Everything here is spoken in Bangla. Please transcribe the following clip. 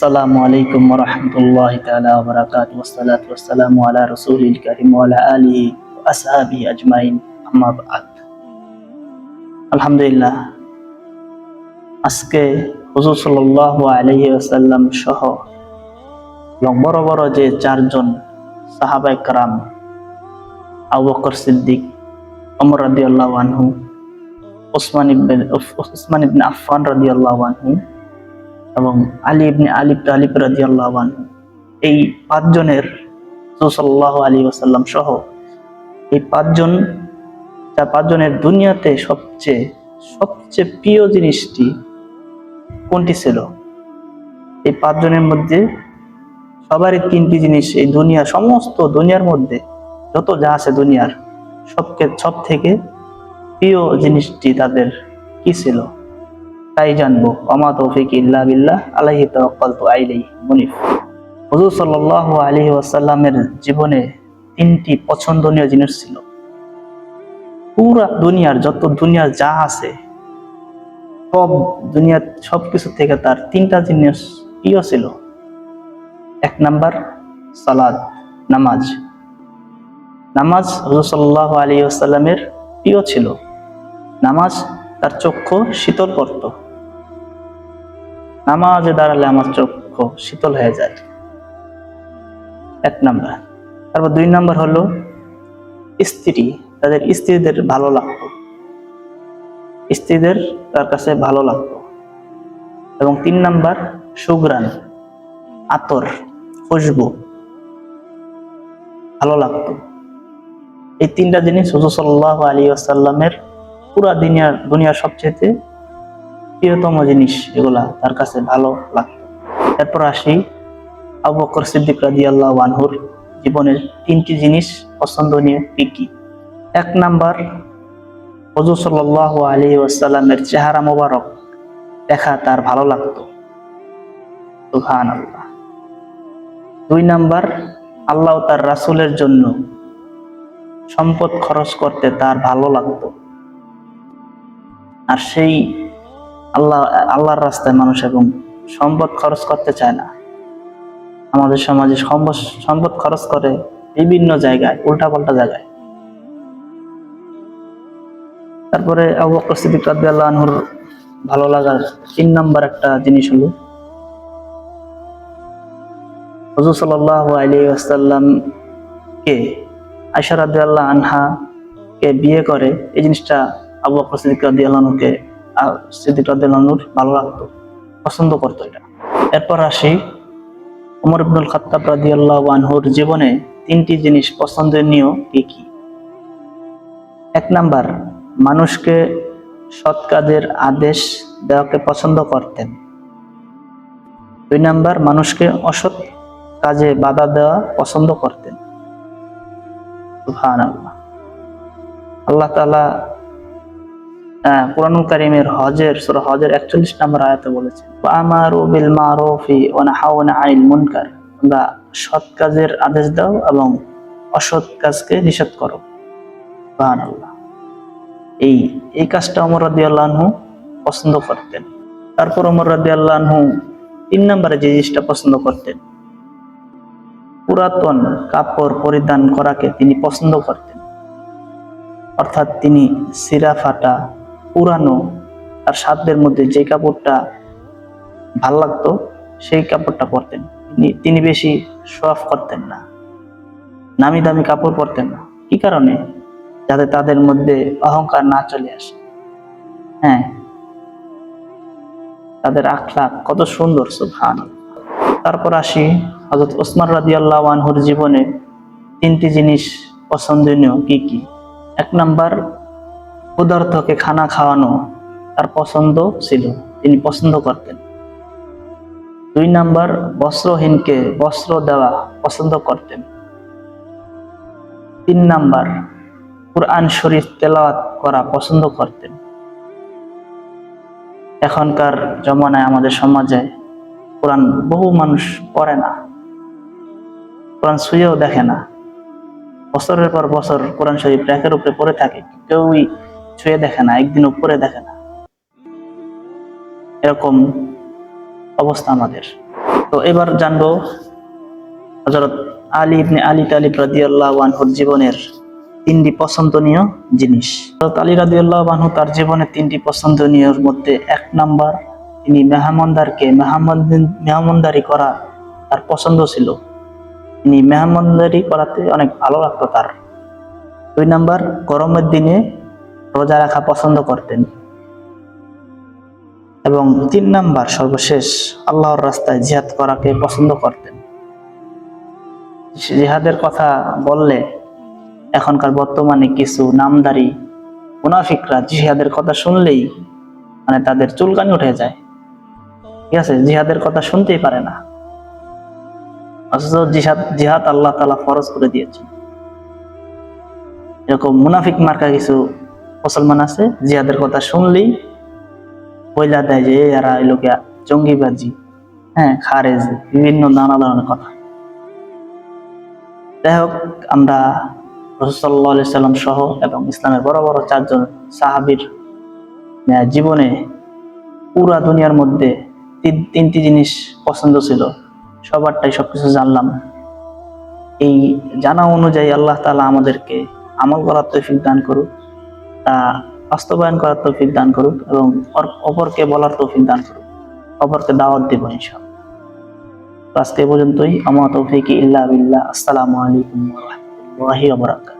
আসসালামু আলাইকুম রহমতুল্লাহ তালা বরাকাত ওসালাত ওসালাম আলা রসুল করিম আলা আলী আসহাবি আজমাইন। আমাবাদ আলহামদুলিল্লাহ। আজকে হুজুর সাল্লাহ আলহি আসাল্লাম সহ বড় বড় যে চারজন সাহাবাই কারাম আবু সিদ্দিক অমর রাদি আল্লাহ আনহু ওসমান ইবনে ওসমান ইবনে আফফান রাদি আল্লাহ আনহু এবং আলী ইবনে আলী তালিব আল্লাহ এই পাঁচজনের সাল্লাহ আলী ওসাল্লাম সহ এই পাঁচজন যা পাঁচজনের দুনিয়াতে সবচেয়ে সবচেয়ে প্রিয় জিনিসটি কোনটি ছিল? এই পাঁচজনের মধ্যে সবারই তিনটি জিনিস এই দুনিয়া, সমস্ত দুনিয়ার মধ্যে যত যা আছে দুনিয়ার, সবকে সব থেকে প্রিয় জিনিসটি তাদের কি ছিল? তাই জানব অমা তৌফিক ইল্লা বিল্লাহ, আলাইহি তাওয়াক্কালতু আলাইহি মুনিফ। হুজুর সাল্লাল্লাহু আলাইহি ওয়াসাল্লামের জীবনে তিনটি পছন্দনীয় জিনিস ছিল। পুরা দুনিয়ার, যত দুনিয়ার যা আছে, সব দুনিয়ার সব কিছু থেকে তার তিনটা জিনিস প্রিয় ছিল। এক নাম্বার, সালাদ, নামাজ। নামাজ হজর সাল্লাহ আলী আসাল্লামের প্রিয় ছিল। নামাজ তার চক্ষু শীতল করত। নামাজে দাঁড়ালে আমার চক্ষু শীতল হয়ে যায়। এক নাম্বার। তারপর দুই নাম্বার হলো স্ত্রী। তাদের স্ত্রীদের ভালো লাগতো। স্ত্রীদের তার কাছে ভালো লাগতো। এবং তিন নাম্বার সুগ্রান আতর, খুশবু ভালো লাগতো। এই তিনটা জিনিস হুজুর আলী আসাল্লামের পুরা দুনিয়ার দুনিয়ার সবচেয়ে প্রিয়তম জিনিস এগুলা তার কাছে ভালো লাগতো। এরপর আসি আবু বকর সিদ্দিক রাজি আল্লাহ আনহুর জীবনের তিনটি জিনিস পছন্দনীয় কি কি? এক নাম্বার হজুর সাল্লাহ আলী ওয়াসাল্লামের চেহারা মোবারক দেখা তার ভালো লাগতো। সুহান আল্লাহ দুই নাম্বার, আল্লাহ তার রাসুলের জন্য সম্পদ খরচ করতে তার ভালো লাগতো। আর সেই আল্লাহ আল্লাহর রাস্তায় মানুষ এবং সম্পদ খরচ করতে চায় না। আমাদের সমাজে সম্পদ সম্পদ খরচ করে বিভিন্ন জায়গায় উল্টাপাল্টা জায়গায়। তারপরে আবু বকর সিদ্দিক রাদিয়াল্লাহু আনহুর ভালো লাগার তিন নাম্বার একটা জিনিস হলো হুজুর সাল্লাল্লাহু কে আয়েশা রাদিয়াল্লাহু আনহা কে বিয়ে করে এই জিনিসটা আবু বকর সিদ্দিক আনহুকে আহ, সিদ্দিক রাদিয়াল্লাহু আনহুর ভালো লাগতো পছন্দ করতো এটা। এরপর আসি ওমর ইবনুল খাত্তাব রাদিয়াল্লাহু আনহুর জীবনে তিনটি জিনিস পছন্দনীয় কি কি। এক নাম্বার মানুষকে সৎ কাজের আদেশ দেওয়াকে পছন্দ করতেন। দুই নাম্বার মানুষকে অসৎ কাজে বাধা দেওয়া পছন্দ করতেন। আল্লাহ তাআলা আহ, কোরআনুল কারীমের হজের, সূরা হজের 41 নম্বর আয়াতে বলেছেন আমারু বিল মারুফি মুনকার সৎ কাজের আদেশ দাও এবং অসৎ কাজকে নিষেধ করো। সুবহানাল্লাহ। এই এই কাজটা অমর রাদি আল্লাহু পছন্দ করতেন। তারপর অমর রাদি আল্লাহু তিন নম্বরে যে জিনিসটা পছন্দ করতেন, পুরাতন কাপড় পরিধান করাকে তিনি পছন্দ করতেন। অর্থাৎ তিনি সিরা ফাটা পুরানো তার সাধ্যের মধ্যে যে কাপড়টা ভালো লাগতো, সেই কাপড়টা পরতেন। তিনি বেশি শো করতেন না। নামি দামি কাপড় পরতেন না। কি কারণে? যাতে তাদের মধ্যে অহংকার না চলে আসে। হ্যাঁ। তাদের আখলাক কত সুন্দর সুবহান তারপর আসি হজরত ওসমান রাজি আল্লাহ আনহুর জীবনে তিনটি জিনিস পছন্দনীয় কি কি? এক নাম্বার ক্ষুধার্তকে খানা খাওয়ানো তার পছন্দ ছিল, তিনি পছন্দ করতেন। দুই নাম্বার, বস্ত্রহীনকে বস্ত্র দেওয়া পছন্দ করতেন। তিন নাম্বার, কোরআন শরীফ তেলাওয়াত করা পছন্দ করতেন। এখনকার জমানায় আমাদের সমাজে কোরআন বহু মানুষ পড়ে না। কোরআন শুয়েও দেখে না। বছরের পর বছর কোরআন শরীফ র্যাকের উপরে পড়ে থাকে, কেউই ছুঁয়ে দেখে না, একদিন উপরে দেখে না। এরকম অবস্থা আমাদের। তো এবার জানব হজরত আলী ইবনে আলী তালিব রাদিয়াল্লাহু আনহুর জীবনের তিনটি পছন্দনীয় জিনিস। হজরত আলী রাদিয়াল্লাহু আনহু তার জীবনের তিনটি পছন্দনীয়র মধ্যে এক নাম্বার, তিনি মেহমানদারকে মেহমান মেহমানদারি করা তার পছন্দ ছিল। তিনি মেহমানদারি করাতে অনেক ভালো লাগতো তার। দুই নাম্বার, গরমের দিনে রোজা রাখা পছন্দ করতেন। এবং তিন নাম্বার, সর্বশেষ, আল্লাহর রাস্তায় জিহাদ করাকে পছন্দ করতেন। জিহাদের কথা বললে এখনকার বর্তমানে কিছু নামদারি মুনাফিকরা জিহাদের কথা শুনলেই মানে তাদের চুলকানি উঠে যায়। ঠিক আছে, জিহাদের কথা শুনতেই পারে না। অথচ জিহাদ জিহাদ আল্লাহ তালা ফরজ করে দিয়েছেন। এরকম মুনাফিক মার্কা কিছু মুসলমান আছে, জিহাদের কথা শুনলেই বইলা দেয় যে এরা এই লোকে জঙ্গিবাজি হ্যাঁ খারেজ, বিভিন্ন নানা ধরনের কথা। যাই হোক, আমরা রসুল্লাহ সহ এবং ইসলামের বড় বড় চারজন সাহাবির জীবনে পুরা দুনিয়ার মধ্যে তিন- তিনটি জিনিস পছন্দ ছিল। সবারটাই সবকিছু জানলাম। এই জানা অনুযায়ী আল্লাহ তাআলা আমাদেরকে আমল করার তৌফিক দান করুক। তা বাস্তবায়ন করার তৌফিক দান করুক এবং অপরকে বলার তৌফিক দান করুক। অপরকে দাওয়াত দিব ইনশাআল্লাহ। আজকে পর্যন্তই। আমার তৌফিক ইল্লা বিল্লাহ। আসসালামু আলাইকুম রাহমাতুল্লাহি ওয়া বারাকাতুহু।